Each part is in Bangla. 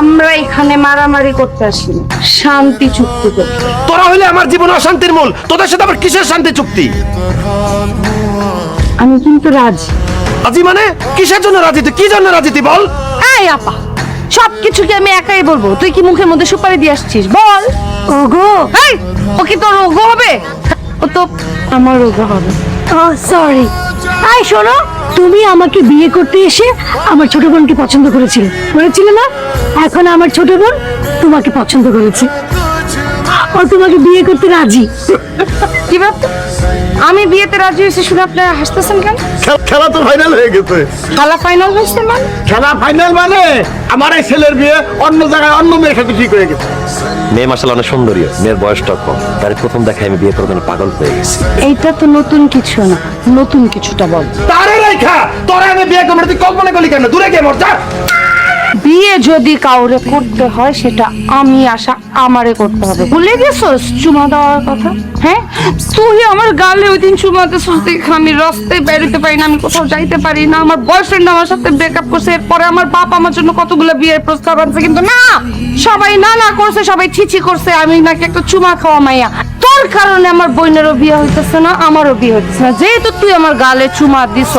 আমরা এখানে মারামারি করতে আসি শান্তি চুক্তি তোরা হইলে আমার জীবন অশান্তির মূল তোদের সাথে আবার কিসের শান্তি চুক্তি? আমি কিন্তু রাজি। রাজি মানে? কিসের জন্য রাজি? তুই কি জন্য রাজি তুই বল? এই আপা সব আমি একাই বলব। তুই কি মুখের মধ্যে সুপারি দিয়ে আসছিস? বল। ওগো। এই কি তোর ওগো? হবে তো আমার রোগা হবে। সরি আই শোনো, তুমি আমাকে বিয়ে করতে এসে আমার ছোট বোনকে পছন্দ করেছিলে। করেছিলে না? এখন আমার ছোট বোন তোমাকে পছন্দ করেছে। ও তোমাকে বিয়ে করতে রাজি। কি ব্যাপার আমি বিয়েতে রাজি হয়েছি শুনে আপনি হাসতেছেন কেন? খেলা তো ফাইনাল হয়ে গেছে। খেলা ফাইনাল হয়েছে মানে? খেলা ফাইনাল মানে আমার এই ছেলের বিয়ে অন্য জায়গায় অন্য মেয়ের সাথে ঠিক হয়ে গেছে। মেয়ে মাসাল অনেক সুন্দরী মেয়ের বয়সটা কম তার প্রথম দেখায় আমি বিয়ে করার জন্য পাগল হয়ে গেছি। এইটা তো নতুন কিছু না নতুন কিছুটা বল। তারে রেখা তোরা আমি বিয়ে করব তুই কল্পনা করলি কেন? দূরে গিয়ে মর যা! বিয়ে যদি কাউরে করতে হয়, সেটা আমি আশা আমারে করতে হবে। ভুলে গেছস চুমা দেওয়ার কথা? হ্যাঁ? তুই আমার গালে ওই দিন চুমা দিছিস, দেখে আমি রাস্তায় বেরোতে পারি না, আমি কোথাও যাইতে পারি না। আমার বয়ফ্রেন্ড আমার সাথে ব্রেকআপ করছে, এরপরে আমার বাপ আমার জন্য কতগুলো বিয়ের প্রস্তাব আনছে, কিন্তু না! সবাই না না করছে, সবাই ছিছি করছে, আমি নাকি একটা চুমা খাওয়া মাইয়া। তোর কারণে আমার বোনেরও বিয়ে হইতেছে না, আমারও বিয়ে হইতেছে না। যেহেতু তুই আমার গালে চুমা দিছ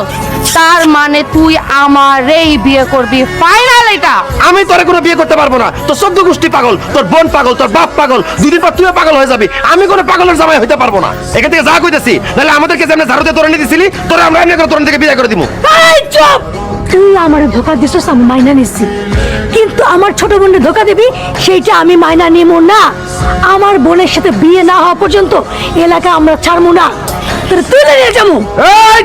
তার মানে তুই আমারেই বিয়ে করবি। ফাইনাল এটা। আমি তোরে কোনো বিয়ে করতে পারব না। তোর চোদ্দ গোষ্ঠী পাগল তোর বোন পাগল তোর বাপ পাগল দুদিন পর তুইও পাগল হয়ে যাবি। আমি কোনো পাগলের জামাই হইতে পারব না। এখান থেকে যা কইতেছি নাহলে আমাদেরকে যেমন ঝাড়ুতে তোরে নিয়ে দিছিলি তোরা আমরা এমনি করে তোর থেকে বিয়ে করে দিব চুপ! তুই আমার ধোকা দিছিস আমি মাইনা নিচ্ছি কিন্তু আমার ছোট বোনকে ধোকা দিবি সেইটা আমি মাইনা নিব না। আমার বোনের সাথে বিয়ে না হওয়া পর্যন্ত এলাকা আমরা ছাড়বো না। তোর তুলে নিয়ে যাব। এই!